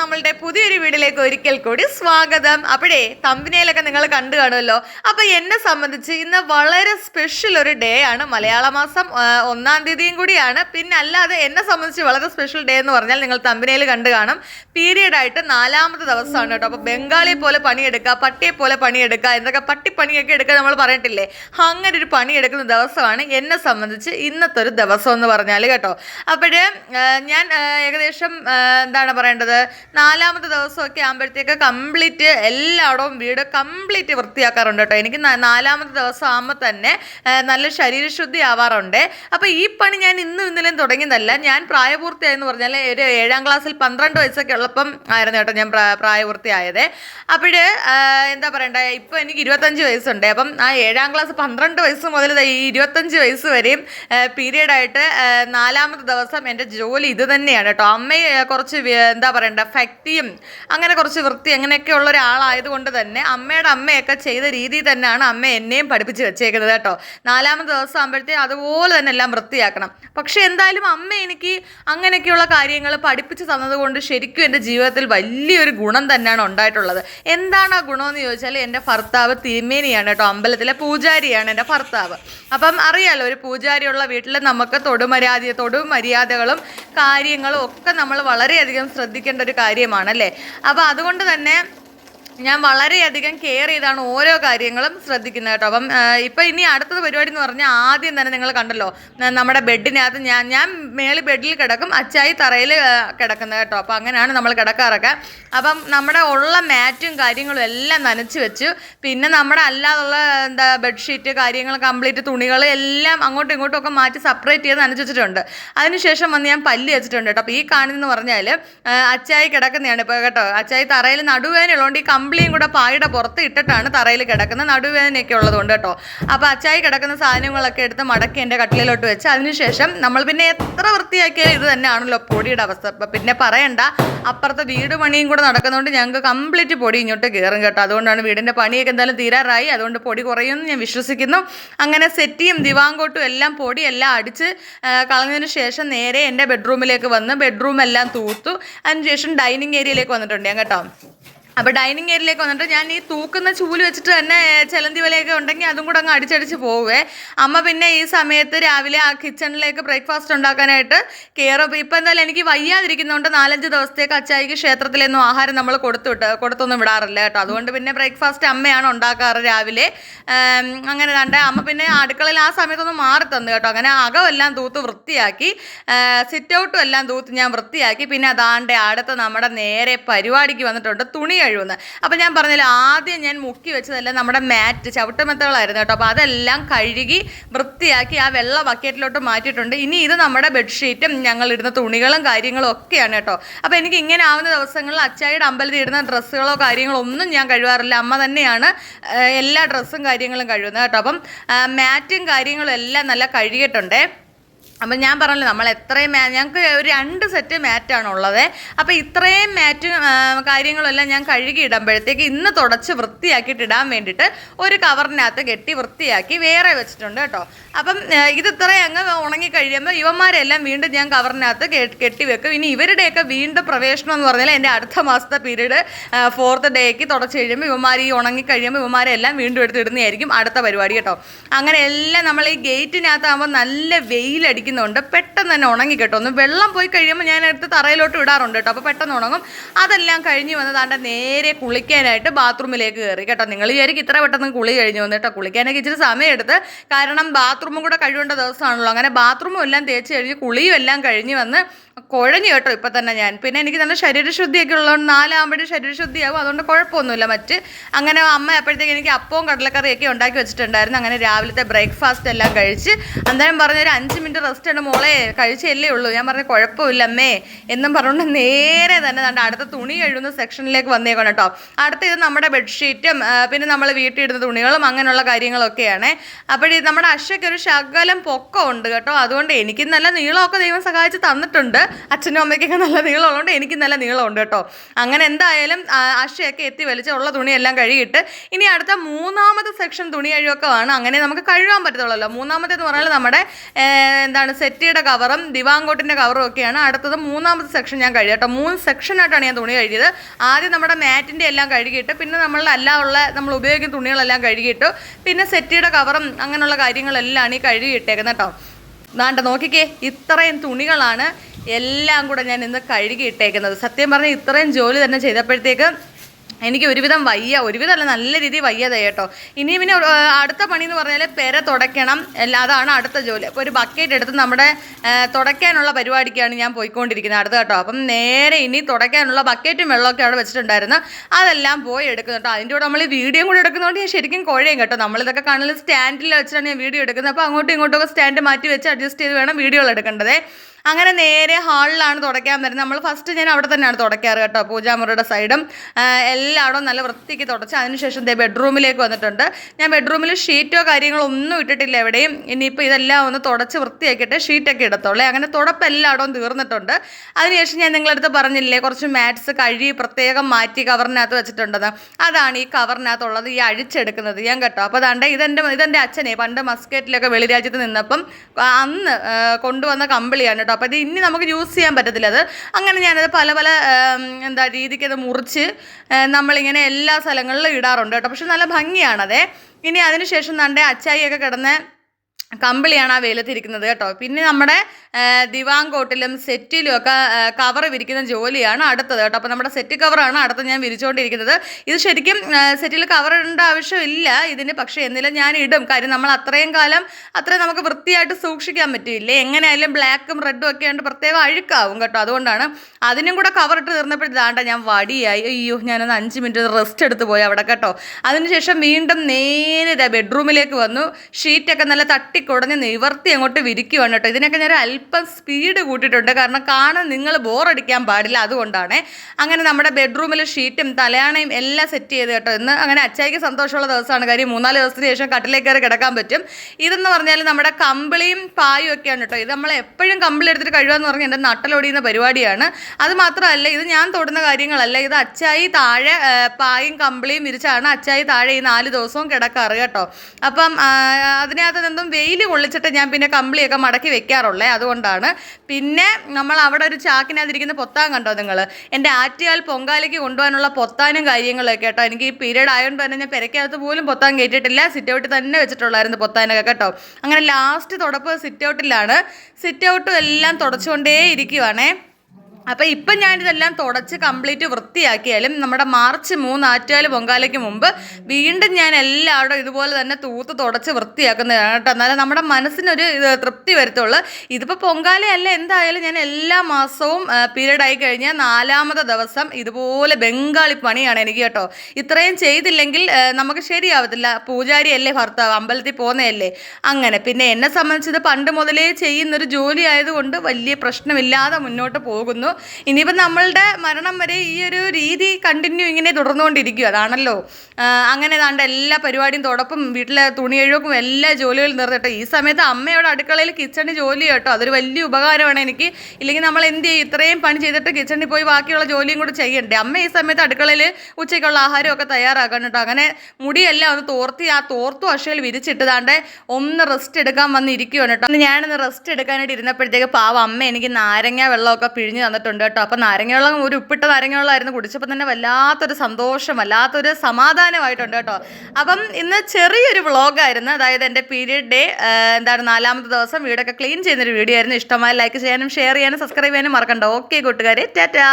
നമ്മളുടെ പുതിയൊരു വീഡിയോയിലേക്ക് ഒരിക്കൽ കൂടി സ്വാഗതം. അപ്പോഴേ തമ്പിനയിലൊക്കെ നിങ്ങൾ കണ്ടു കാണുമല്ലോ. അപ്പൊ എന്നെ സംബന്ധിച്ച് ഇന്ന് വളരെ സ്പെഷ്യൽ ഒരു ഡേ ആണ്. മലയാള മാസം ഒന്നാം തീയതിയും കൂടിയാണ്. പിന്നെ അല്ലാതെ എന്നെ സംബന്ധിച്ച് വളരെ സ്പെഷ്യൽ ഡേ എന്ന് പറഞ്ഞാൽ നിങ്ങൾ തമ്പിനയിൽ കണ്ടു കാണും. പീരീഡ് ആയിട്ട് നാലാമത്തെ ദിവസമാണ് കേട്ടോ. അപ്പൊ ബംഗാളിയെ പോലെ പണിയെടുക്കുക പട്ടിയെ പോലെ പണിയെടുക്കുക എന്തൊക്കെ പട്ടിപ്പണിയൊക്കെ എടുക്കുക നമ്മൾ പറഞ്ഞിട്ടില്ലേ? അങ്ങനെ ഒരു പണിയെടുക്കുന്ന ദിവസമാണ് എന്നെ സംബന്ധിച്ച് ഇന്നത്തെ ഒരു ദിവസം എന്ന് പറഞ്ഞാൽ കേട്ടോ. അപ്പോഴേ ഞാൻ ഏകദേശം എന്താണ് പറയേണ്ടത്? നാലാമത്തെ ദിവസമൊക്കെ ആകുമ്പോഴത്തേക്ക് കംപ്ലീറ്റ് എല്ലായിടവും വീട് കംപ്ലീറ്റ് വൃത്തിയാക്കാറുണ്ട് കേട്ടോ. എനിക്ക് നാലാമത്തെ ദിവസം ആകുമ്പോൾ തന്നെ നല്ല ശരീരശുദ്ധി ആവാറുണ്ട്. അപ്പോൾ ഈ പണി ഞാൻ ഇന്നും ഇന്നലെയും തുടങ്ങിയതല്ല. ഞാൻ പ്രായപൂർത്തിയായെന്ന് പറഞ്ഞാൽ ഒരു ഏഴാം ക്ലാസ്സിൽ പന്ത്രണ്ട് വയസ്സൊക്കെ ഉള്ളപ്പം ആയിരുന്നു കേട്ടോ ഞാൻ പ്രായ പ്രായപൂർത്തിയായത്. അപ്പോൾ എന്താ പറയണ്ടേ ഇപ്പോൾ എനിക്ക് ഇരുപത്തഞ്ച് വയസ്സുണ്ട്. അപ്പം ആ ഏഴാം ക്ലാസ് പന്ത്രണ്ട് വയസ്സ് മുതൽ ഈ ഇരുപത്തഞ്ച് വയസ്സ് വരെയും പീരീഡായിട്ട് നാലാമത്തെ ദിവസം എന്റെ ജോലി ഇത് തന്നെയാണ് കേട്ടോ. അമ്മയെ കുറച്ച് എന്താ പറയണ്ട ഭക്തിയും അങ്ങനെ കുറച്ച് വൃത്തി അങ്ങനെയൊക്കെ ഉള്ള ഒരാളായതുകൊണ്ട് തന്നെ അമ്മയുടെ അമ്മയൊക്കെ ചെയ്ത രീതിയിൽ തന്നെയാണ് അമ്മ എന്നെയും പഠിപ്പിച്ച് വെച്ചേക്കുന്നത് കേട്ടോ. നാലാമത്തെ ദിവസം ആകുമ്പോഴത്തേക്ക് അതുപോലെ തന്നെ എല്ലാം വൃത്തിയാക്കണം. പക്ഷേ എന്തായാലും അമ്മ എനിക്ക് അങ്ങനെയൊക്കെയുള്ള കാര്യങ്ങൾ പഠിപ്പിച്ച് തന്നതുകൊണ്ട് ശരിക്കും എന്റെ ജീവിതത്തിൽ വലിയൊരു ഗുണം തന്നെയാണ് ഉണ്ടായിട്ടുള്ളത്. എന്താണ് ആ ഗുണമെന്ന് ചോദിച്ചാൽ എന്റെ ഭർത്താവ് തിരുമേനിയാണ് കേട്ടോ. അമ്പലത്തിലെ പൂജാരിയാണ് എന്റെ ഭർത്താവ്. അപ്പം അറിയാലോ ഒരു പൂജാരിയുള്ള വീട്ടിൽ നമുക്ക് തൊടുമര്യാദ തൊടു മര്യാദകളും കാര്യങ്ങളും ഒക്കെ നമ്മൾ വളരെയധികം ശ്രദ്ധിക്കേണ്ട ഒരു കാര്യമാണ് അല്ലേ അപ്പോൾ അതുകൊണ്ട് തന്നെ ഞാൻ വളരെയധികം കെയർ ചെയ്താണ് ഓരോ കാര്യങ്ങളും ശ്രദ്ധിക്കുന്നത് കേട്ടോ. അപ്പം ഇപ്പം ഇനി അടുത്തത് പരിപാടി എന്ന് പറഞ്ഞാൽ ആദ്യം തന്നെ നിങ്ങൾ കണ്ടല്ലോ നമ്മുടെ ബെഡിനകത്ത് ഞാൻ ഞാൻ മേളിൽ ബെഡിൽ കിടക്കും അച്ചായി തറയിൽ കിടക്കുന്നത് കേട്ടോ. അപ്പം അങ്ങനെയാണ് നമ്മൾ കിടക്കാറൊക്കെ. അപ്പം നമ്മുടെ ഉള്ള മാറ്റും കാര്യങ്ങളും എല്ലാം നനച്ച് വെച്ചു. പിന്നെ നമ്മുടെ അല്ലാതുള്ള എന്താ ബെഡ്ഷീറ്റ് കാര്യങ്ങൾ കംപ്ലീറ്റ് തുണികൾ എല്ലാം അങ്ങോട്ടും ഇങ്ങോട്ടും ഒക്കെ മാറ്റി സെപ്പറേറ്റ് ചെയ്ത് നനച്ച് വെച്ചിട്ടുണ്ട്. അതിനുശേഷം വന്ന് ഞാൻ പല്ല് വെച്ചിട്ടുണ്ട് കേട്ടോ. അപ്പോൾ ഈ കാണുന്നതെന്ന് പറഞ്ഞാൽ അച്ചായി കിടക്കുന്നതാണ് ഇപ്പോൾ കേട്ടോ. അച്ചായി തറയിൽ നടുവേനുള്ളതുകൊണ്ട് ഈ കമ്പിളിയും കൂടെ പായുടെ പുറത്ത് ഇട്ടിട്ടാണ് തറയിൽ കിടക്കുന്നത്. നടുവേദനയൊക്കെ ഉള്ളതുകൊണ്ട് കേട്ടോ. അപ്പോൾ അച്ചായി കിടക്കുന്ന സാധനങ്ങളൊക്കെ എടുത്ത് മടക്കി എന്റെ കട്ടിലോട്ട് വെച്ച് അതിനുശേഷം നമ്മൾ പിന്നെ എത്ര വൃത്തിയാക്കിയാലും ഇത് തന്നെയാണല്ലോ പൊടിയുടെ അവസ്ഥ. അപ്പം പിന്നെ പറയണ്ട. അപ്പുറത്തെ വീട് പണിയും കൂടെ നടക്കുന്നതുകൊണ്ട് ഞങ്ങൾക്ക് കംപ്ലീറ്റ് പൊടി ഇങ്ങോട്ട് കയറും കേട്ടോ. അതുകൊണ്ടാണ് വീടിന്റെ പണിയൊക്കെ എന്തായാലും തീരാറായി. അതുകൊണ്ട് പൊടി കുറയുമെന്ന് ഞാൻ വിശ്വസിക്കുന്നു. അങ്ങനെ സെറ്റിയും ദിവാങ്കോട്ടും എല്ലാം പൊടി എല്ലാം അടിച്ച് കളഞ്ഞതിന് ശേഷം നേരെ എന്റെ ബെഡ്റൂമിലേക്ക് വന്ന് ബെഡ്റൂം എല്ലാം തൂത്തു. അതിനുശേഷം ഡൈനിങ് ഏരിയയിലേക്ക് വന്നിട്ടുണ്ട് ഞാൻ കേട്ടോ. അപ്പോൾ ഡൈനിങ് ഏരിയയിലേക്ക് വന്നിട്ട് ഞാൻ ഈ തൂക്കുന്ന ചൂൽ വെച്ചിട്ട് തന്നെ ചെലന്തി വലയൊക്കെ ഉണ്ടെങ്കിൽ അതും കൂടെ അങ്ങ് അടിച്ചടിച്ച് പോവേ. അമ്മ പിന്നെ ഈ സമയത്ത് രാവിലെ ആ കിച്ചണിലേക്ക് ബ്രേക്ക്ഫാസ്റ്റ് ഉണ്ടാക്കാനായിട്ട് കയറും ഇപ്പം എന്തായാലും എനിക്ക് വയ്യാതിരിക്കുന്നതുകൊണ്ട് നാലഞ്ച് ദിവസത്തേക്ക് അച്ചായിക്ക് ക്ഷേത്രത്തിലൊന്നും ആഹാരം നമ്മൾ കൊടുത്തു വിട്ട് കൊടുത്തൊന്നും വിടാറില്ല കേട്ടോ. അതുകൊണ്ട് പിന്നെ ബ്രേക്ക്ഫാസ്റ്റ് അമ്മയാണ് ഉണ്ടാക്കാറ് രാവിലെ. അങ്ങനെ കണ്ട അമ്മ പിന്നെ അടുക്കളയിൽ ആ സമയത്തൊന്നും മാറി തന്നു കേട്ടോ. അങ്ങനെ അകമെല്ലാം തൂത്ത് വൃത്തിയാക്കി സിറ്റ് ഔട്ടും എല്ലാം തൂത്ത് ഞാൻ വൃത്തിയാക്കി. പിന്നെ അതാണ്ട് അടുത്ത് നമ്മുടെ നേരെ പരിപാടിക്ക് വന്നിട്ടുണ്ട്. തുണി കഴുകുന്നത് അപ്പം ഞാൻ പറഞ്ഞില്ല ആദ്യം ഞാൻ മുക്കി വെച്ചതെല്ലാം നമ്മുടെ മാറ്റ് ചവിട്ടുമെത്തകളായിരുന്നു കേട്ടോ. അപ്പോൾ അതെല്ലാം കഴുകി വൃത്തിയാക്കി ആ വെള്ള ബക്കറ്റിലോട്ട് മാറ്റിയിട്ടുണ്ട്. ഇനി ഇത് നമ്മുടെ ബെഡ്ഷീറ്റും ഞങ്ങൾ ഇടുന്ന തുണികളും കാര്യങ്ങളും ഒക്കെയാണ് കേട്ടോ. അപ്പോൾ എനിക്ക് ഇങ്ങനെ ആവുന്ന ദിവസങ്ങളിൽ അച്ചായുടെ അമ്പലത്തിൽ ഇടുന്ന ഡ്രസ്സുകളോ കാര്യങ്ങളോ ഒന്നും ഞാൻ കഴുകാറില്ല അമ്മ തന്നെയാണ് എല്ലാ ഡ്രസ്സും കാര്യങ്ങളും കഴുകുന്നത് കേട്ടോ. അപ്പം മാറ്റും കാര്യങ്ങളും എല്ലാം നല്ല കഴുകിയിട്ടുണ്ട്. അപ്പം ഞാൻ പറഞ്ഞല്ലോ നമ്മൾ എത്രയും ഞങ്ങൾക്ക് ഒരു രണ്ട് സെറ്റ് മാറ്റാണ് ഉള്ളത്. അപ്പോൾ ഇത്രയും മാറ്റ് കാര്യങ്ങളെല്ലാം ഞാൻ കഴുകി ഇടുമ്പോഴത്തേക്ക് ഇന്ന് തുടച്ച് വൃത്തിയാക്കിയിട്ട് ഇടാൻ വേണ്ടിയിട്ട് ഒരു കവറിനകത്ത് കെട്ടി വൃത്തിയാക്കി വേറെ വെച്ചിട്ടുണ്ട് കേട്ടോ. അപ്പം ഇത് ഇത്രയും അങ്ങ് ഉണങ്ങി കഴിയുമ്പോൾ ഇവന്മാരെല്ലാം വീണ്ടും ഞാൻ കവറിനകത്ത് കെട്ടി വെക്കും. ഇനി ഇവരുടെയൊക്കെ വീണ്ടും പ്രവേശനം എന്ന് പറഞ്ഞാൽ എന്റെ അടുത്ത മാസത്തെ പീരീഡ് ഫോർത്ത് ഡേക്ക് തുടച്ച് കഴിയുമ്പോൾ ഇവന്മാർ ഈ ഉണങ്ങി കഴിയുമ്പോൾ ഇവന്മാരെല്ലാം വീണ്ടും എടുത്തിടുന്നതായിരിക്കും അടുത്ത പരിപാടി കേട്ടോ. അങ്ങനെ എല്ലാം നമ്മൾ ഈ ഗേറ്റിനകത്താകുമ്പോൾ നല്ല വെയിലടിക്കുന്നുണ്ട് പെട്ടെന്ന് തന്നെ ഉണങ്ങി കേട്ടോ. ഒന്ന് വെള്ളം പോയി കഴിയുമ്പോൾ ഞാൻ എടുത്ത് തറയിലോട്ട് ഇടാറുണ്ട് കേട്ടോ. അപ്പോൾ പെട്ടെന്ന് ഉണങ്ങും. അതെല്ലാം കഴിഞ്ഞ് വന്ന് താണ്ട നേരെ കുളിക്കാനായിട്ട് ബാത്റൂമിലേക്ക് കയറി കേട്ടോ. നിങ്ങൾ വിചാരിക്കും ഇത്ര പെട്ടെന്ന് കുളി കഴിഞ്ഞു വന്നു കേട്ടോ. കുളിക്കാനൊക്കെ ഇച്ചിരി സമയമെടുത്ത് കാരണം ബാത്റൂമും കൂടെ കഴിവേണ്ട ദിവസമാണല്ലോ അങ്ങനെ ബാത്റൂമും എല്ലാം തേച്ച് കഴിഞ്ഞ് കുളിയും എല്ലാം കഴിഞ്ഞ് വന്ന് കുഴഞ്ഞു കേട്ടോ ഇപ്പം തന്നെ ഞാൻ. പിന്നെ എനിക്ക് നല്ല ശരീരശുദ്ധിയൊക്കെ ഉള്ളതുകൊണ്ട് നാലാകുമ്പോഴും ശരീരശുദ്ധിയാവും. അതുകൊണ്ട് കുഴപ്പമൊന്നുമില്ല മറ്റ്. അങ്ങനെ അമ്മ അപ്പോഴത്തേക്ക് എനിക്ക് അപ്പവും കടലക്കറിയൊക്കെ ഉണ്ടാക്കി വെച്ചിട്ടുണ്ടായിരുന്നു. അങ്ങനെ രാവിലത്തെ ബ്രേക്ക്ഫാസ്റ്റ് എല്ലാം കഴിച്ച് അന്നേരം പറഞ്ഞ ഒരു അഞ്ച് മിനിറ്റ് റെസ്റ്റ് ഉണ്ട് മോളെ കഴിച്ചല്ലേ ഉള്ളൂ. ഞാൻ പറഞ്ഞ കുഴപ്പമില്ല അമ്മേ എന്നും പറഞ്ഞുകൊണ്ട് നേരെ തന്നെ നമ്മുടെ അടുത്ത തുണി കഴുകുന്ന സെക്ഷനിലേക്ക് വന്നേക്കണം കേട്ടോ. അടുത്ത ഇത് നമ്മുടെ ബെഡ്ഷീറ്റും പിന്നെ നമ്മൾ വീട്ടിൽ ഇടുന്ന തുണികളും അങ്ങനെയുള്ള കാര്യങ്ങളൊക്കെയാണ്. അപ്പോഴേ നമ്മുടെ അക്ഷയ്ക്ക് ഒരു ശകലം പൊക്കം ഉണ്ട് കേട്ടോ. അതുകൊണ്ട് എനിക്ക് നല്ല നീളമൊക്കെ ദൈവം സഹായിച്ച് തന്നിട്ടുണ്ട്. അച്ഛനും അമ്മയ്ക്കൊക്കെ നല്ല നീളമുള്ളതുകൊണ്ട് എനിക്ക് നല്ല നീളമുണ്ട് കേട്ടോ. അങ്ങനെ എന്തായാലും അക്ഷയൊക്കെ എത്തി വലിച്ച ഉള്ള തുണിയെല്ലാം കഴുകിയിട്ട് ഇനി അടുത്ത മൂന്നാമത്തെ സെക്ഷൻ തുണി കഴുകൊക്കെയാണ് അങ്ങനെ നമുക്ക് കഴുകാൻ പറ്റത്തുള്ളല്ലോ. മൂന്നാമത്തേന്ന് പറഞ്ഞാൽ നമ്മുടെ എന്താണ് സെറ്റിയുടെ കവറും ദിവാങ്കോട്ടിന്റെ കവറും ഒക്കെയാണ്. അടുത്തത് മൂന്നാമത്തെ സെക്ഷൻ ഞാൻ കഴുകി കേട്ടോ. മൂന്ന് സെക്ഷനായിട്ടാണ് ഞാൻ തുണി കഴുകിയത്. ആദ്യം നമ്മുടെ മാറ്റിന്റെ എല്ലാം കഴുകിയിട്ട് പിന്നെ നമ്മൾ ഉള്ള നമ്മൾ ഉപയോഗിക്കുന്ന തുണികളെല്ലാം കഴുകിയിട്ടു പിന്നെ സെറ്റിയുടെ കവറും അങ്ങനെയുള്ള കാര്യങ്ങളെല്ലാം ഈ കഴുകിയിട്ടേക്കുന്നത് കേട്ടോ. ദാണ്ട നോക്കിക്കേ ഇത്രയും തുണികളാണ് എല്ലാം കൂടെ ഞാൻ ഇന്ന് കഴുകിയിട്ടേക്കുന്നത് സത്യം പറഞ്ഞാൽ ഇത്രയും ജോലി തന്നെ ചെയ്തപ്പോഴത്തേക്ക് എനിക്ക് ഒരുവിധം വയ്യ. ഒരുവിധമല്ല നല്ല രീതിയിൽ വയ്യത കേട്ടോ. ഇനി പിന്നെ അടുത്ത പണി എന്ന് പറഞ്ഞാൽ പെര തുടയ്ക്കണം. അതാണ് അടുത്ത ജോലി. അപ്പോൾ ഒരു ബക്കറ്റ് എടുത്ത് നമ്മുടെ തുടയ്ക്കാനുള്ള പരിപാടിക്കാണ് ഞാൻ പോയിക്കൊണ്ടിരിക്കുന്നത് അടുത്ത കേട്ടോ. അപ്പം നേരെ ഇനി തുടയ്ക്കാനുള്ള ബക്കറ്റും വെള്ളമൊക്കെ അവിടെ വെച്ചിട്ടുണ്ടായിരുന്നു. അതെല്ലാം പോയി എടുക്കുന്നു കേട്ടോ. അതിന്റെ കൂടെ നമ്മൾ ഈ വീഡിയോ കൂടെ എടുക്കുന്നതുകൊണ്ട് ഞാൻ ശരിക്കും കുഴയും കേട്ടോ. നമ്മളിതൊക്കെ കാണുന്നത് സ്റ്റാൻഡിൽ വെച്ചിട്ടാണ് ഞാൻ വീഡിയോ എടുക്കുന്നത്. അപ്പോൾ അങ്ങോട്ടും ഇങ്ങോട്ടും ഒക്കെ സ്റ്റാൻഡ് മാറ്റി വെച്ച് അഡ്ജസ്റ്റ് ചെയ്ത് വേണം വീഡിയോകൾ എടുക്കേണ്ടത്. അങ്ങനെ നേരെ ഹാളിലാണ് തുടയ്ക്കാൻ വരുന്നത്. നമ്മൾ ഫസ്റ്റ് ഞാൻ അവിടെ തന്നെയാണ് തുടയ്ക്കാറ് കേട്ടോ പൂജാമുറിയുടെ സൈഡും എല്ലായിടവും നല്ല വൃത്തിക്ക് തുടച്ച് അതിനുശേഷം ദേ ബെഡ്റൂമിലേക്ക് വന്നിട്ടുണ്ട്. ഞാൻ ബെഡ്റൂമിൽ ഷീറ്റോ കാര്യങ്ങളോ ഒന്നും ഇട്ടിട്ടില്ല എവിടെയും. ഇനിയിപ്പോൾ ഇതെല്ലാം ഒന്ന് തുടച്ച് വൃത്തിയാക്കിയിട്ട് ഷീറ്റൊക്കെ ഇടത്തുള്ളേ അങ്ങനെ തുടപ്പ് എല്ലായിടവും തീർന്നിട്ടുണ്ട്. അതിനുശേഷം ഞാൻ നിങ്ങളടുത്ത് പറഞ്ഞില്ലേ കുറച്ച് മാറ്റ്സ് കഴുകി പ്രത്യേകം മാറ്റി കവറിനകത്ത് വെച്ചിട്ടുണ്ടെന്ന്. അതാണ് ഈ കവറിനകത്തുള്ളത് ഈ അഴിച്ചെടുക്കുന്നത്. ഞാൻ കേട്ടോ അപ്പോൾ അതാണ്ട് ഇതെന്റെ ഇതെന്റെ അച്ഛനെ പണ്ട് മസ്കറ്റിലൊക്കെ വെളിരാജ്യത്ത് നിന്നപ്പം അന്ന് കൊണ്ടുവന്ന കമ്പിളിയാണ് കേട്ടോ. അപ്പോൾ ഇത് ഇനി നമുക്ക് യൂസ് ചെയ്യാൻ പറ്റത്തില്ല അത്. അങ്ങനെ ഞാനത് പല പല എന്താ രീതിക്ക് അത് മുറിച്ച് നമ്മളിങ്ങനെ എല്ലാ സ്ഥലങ്ങളിലും ഇടാറുണ്ട് കേട്ടോ. പക്ഷെ നല്ല ഭംഗിയാണതേ. ഇനി അതിനുശേഷം നണ്ടേ അച്ചായിയൊക്കെ കിടന്ന് കമ്പിളിയാണ് ആ വെയിലത്തിരിക്കുന്നത് കേട്ടോ. പിന്നെ നമ്മുടെ ദിവാങ്കോട്ടിലും സെറ്റിലും ഒക്കെ കവർ വിരിക്കുന്ന ജോലിയാണ് അടുത്തത് കേട്ടോ. അപ്പോൾ നമ്മുടെ സെറ്റ് കവറാണ് അടുത്ത് ഞാൻ വിരിച്ചുകൊണ്ടിരിക്കുന്നത് ഇത് ശരിക്കും സെറ്റിൽ കവർ ഇടേണ്ട ആവശ്യമില്ല ഇതിന് പക്ഷേ എന്നിലും ഞാൻ ഇടും. കാര്യം നമ്മൾ അത്രയും കാലം അത്രയും നമുക്ക് വൃത്തിയായിട്ട് സൂക്ഷിക്കാൻ പറ്റില്ലേ എങ്ങനെയായാലും ബ്ലാക്കും റെഡും ഒക്കെ ആയിട്ട് പ്രത്യേകം അഴുക്കാവും കേട്ടോ. അതുകൊണ്ടാണ് അതിനും കൂടെ കവർ ഇട്ട് തീർന്നപ്പോൾ ഇതാണ്ട ഞാൻ വടിയായി. അയ്യോ ഞാനൊന്ന് അഞ്ച് മിനിറ്റ് റെസ്റ്റ് എടുത്ത് പോയി അവിടെ കേട്ടോ. അതിനുശേഷം വീണ്ടും നേരെ ബെഡ്റൂമിലേക്ക് വന്നു. ഷീറ്റൊക്കെ നല്ല തട്ടിക്കുടഞ്ഞ് നിവർത്തി അങ്ങോട്ട് വിരിക്കുവാണ് കേട്ടോ. ഇതിനൊക്കെ ഞാൻ അല്പം സ്പീഡ് കൂട്ടിയിട്ടുണ്ട്. കാരണം കാണാൻ നിങ്ങൾ ബോറടിക്കാൻ പാടില്ല. അതുകൊണ്ടാണ് അങ്ങനെ നമ്മുടെ ബെഡ്റൂമിൽ ഷീറ്റും തലയാണയും എല്ലാം സെറ്റ് ചെയ്ത് കേട്ടോ. ഇന്ന് അങ്ങനെ അച്ചായിക്ക് സന്തോഷമുള്ള ദിവസമാണ്. കാര്യം മൂന്നാൽ ദിവസത്തിന് ശേഷം കട്ടിലേക്ക് കയറി കിടക്കാൻ പറ്റും. ഇതെന്ന് പറഞ്ഞാൽ നമ്മുടെ കമ്പിളിയും പായും ഒക്കെയാണ് കേട്ടോ. ഇത് നമ്മൾ എപ്പോഴും കമ്പിളി എടുത്തിട്ട് കഴിയുക പറഞ്ഞാൽ എന്റെ നട്ടലൊടിയുന്ന പരിപാടിയാണ്. അത് മാത്രമല്ല ഇത് ഞാൻ തൊടുന്ന കാര്യങ്ങളല്ല. ഇത് അച്ചായി താഴെ പായും കമ്പിളിയും വിരിച്ചാണ് അച്ചായി താഴെ ഈ നാല് ദിവസവും കിടക്കാറ് കേട്ടോ. അപ്പം അതിനകത്ത് നിന്നും വെയിൽ കൊള്ളിച്ചിട്ട് ഞാൻ പിന്നെ കമ്പിളിയൊക്കെ മടക്കി വെക്കാറുള്ളേ അതുകൊണ്ടാണ്. പിന്നെ നമ്മൾ അവിടെ ഒരു ചാക്കിനകത്തിരിക്കുന്ന പൊത്താൻ കണ്ടോ നിങ്ങൾ എന്റെ ആറ്റിയാൽ പൊങ്കാലയ്ക്ക് കൊണ്ടുപോകാനുള്ള പൊത്താനും കാര്യങ്ങളൊക്കെ കേട്ടോ. എനിക്ക് ഈ പീരീഡ് ആയതുകൊണ്ട് തന്നെ ഞാൻ പെരക്കകത്ത് പോലും പൊത്താൻ കയറ്റിയിട്ടില്ല സിറ്റ് ഔട്ട് തന്നെ വെച്ചിട്ടുള്ളായിരുന്നു പൊത്താനൊക്കെ കേട്ടോ. അങ്ങനെ ലാസ്റ്റ് തുടപ്പ് സിറ്റ് ഔട്ടിലാണ് സിറ്റ് ഔട്ടും എല്ലാം തുടച്ചുകൊണ്ടേ ഇരിക്കുവാണേ അപ്പം ഇപ്പം ഞാനിതെല്ലാം തുടച്ച് കംപ്ലീറ്റ് വൃത്തിയാക്കിയാലും നമ്മുടെ മാർച്ച് മൂന്ന് ആറ്റുകാൽ പൊങ്കാലയ്ക്ക് മുമ്പ് വീണ്ടും ഞാൻ എല്ലാവരും ഇതുപോലെ തന്നെ തൂത്ത് തുടച്ച് വൃത്തിയാക്കുന്നതാണ് കേട്ടോ. എന്നാലും നമ്മുടെ മനസ്സിനൊരു തൃപ്തി വരത്തുള്ളൂ. ഇതിപ്പോൾ പൊങ്കാലയല്ല എന്തായാലും ഞാൻ എല്ലാ മാസവും പീരീഡ് ആയി കഴിഞ്ഞാൽ നാലാമത്തെ ദിവസം ഇതുപോലെ ബംഗാളി പണിയാണ് എനിക്ക് കേട്ടോ. ഇത്രയും ചെയ്തില്ലെങ്കിൽ നമുക്ക് ശരിയാവത്തില്ല. പൂജാരിയല്ലേ ഭർത്താവ്? അമ്പലത്തിൽ പോകുന്നതല്ലേ അങ്ങനെ. പിന്നെ എന്നെ സംബന്ധിച്ചത് പണ്ട് മുതലേ ചെയ്യുന്നൊരു ജോലി ആയതുകൊണ്ട് വലിയ പ്രശ്നമില്ലാതെ മുന്നോട്ട് പോകുന്നു. ഇനിയിപ്പം നമ്മളുടെ മരണം വരെ ഈ ഒരു രീതി കണ്ടിന്യൂ ഇങ്ങനെ തുടർന്നുകൊണ്ടിരിക്കും അതാണല്ലോ. അങ്ങനെ താണ്ട എല്ലാ പരിപാടിയും തുടപ്പും വീട്ടിലെ തുണി എഴുവക്കും എല്ലാ ജോലികളും നിർത്തിട്ടോ ഈ സമയത്ത് അമ്മയോട് അടുക്കളയിൽ കിച്ചണിൽ ജോലി കേട്ടോ അതൊരു വലിയ ഉപകാരമാണ് എനിക്ക്. ഇല്ലെങ്കിൽ നമ്മൾ എന്ത് ചെയ്യും? ഇത്രയും പണി ചെയ്തിട്ട് കിച്ചണിൽ പോയി ബാക്കിയുള്ള ജോലിയും കൂടെ ചെയ്യണ്ടേ? അമ്മ ഈ സമയത്ത് അടുക്കളയിൽ ഉച്ചയ്ക്കുള്ള ആഹാരമൊക്കെ തയ്യാറാക്കണം കേട്ടോ. അങ്ങനെ മുടിയെല്ലാം ഒന്ന് തോർത്തി ആ തോർത്തു അക്ഷയിൽ വിരിച്ചിട്ടതാണ്ട് ഒന്ന് റെസ്റ്റ് എടുക്കാൻ വന്നിരിക്കുകയാണ് കേട്ടോ. ഞാനൊന്ന് റെസ്റ്റ് എടുക്കാനായിട്ട് ഇരുന്നപ്പോഴത്തേക്ക് പാവ അമ്മ എനിക്ക് നാരങ്ങ വെള്ളമൊക്കെ പിഴിഞ്ഞ് തന്നിട്ടുണ്ട് കേട്ടോ. അപ്പം നാരങ്ങ വെള്ളം ഒരു ഉപ്പിട്ട നാരങ്ങ വെള്ളമായിരുന്നു കുടിച്ചപ്പോൾ തന്നെ വല്ലാത്തൊരു സന്തോഷം വല്ലാത്തൊരു സമാധാനമായിട്ടുണ്ട് കേട്ടോ. അപ്പം ഇന്ന് ചെറിയൊരു വ്ളോഗായിരുന്നു. അതായത് എന്റെ പീരീഡ് ഡേ എന്താണ് നാലാമത്തെ ദിവസം വീടൊക്കെ ക്ലീൻ ചെയ്യുന്നൊരു വീഡിയോ ആയിരുന്നു. ഇഷ്ടമായ ലൈക്ക് ചെയ്യാനും ഷെയർ ചെയ്യാനും സബ്സ്ക്രൈബ് ചെയ്യാനും മറക്കണ്ട. ഓക്കെ കൂട്ടുകാരെ ടാറ്റാ.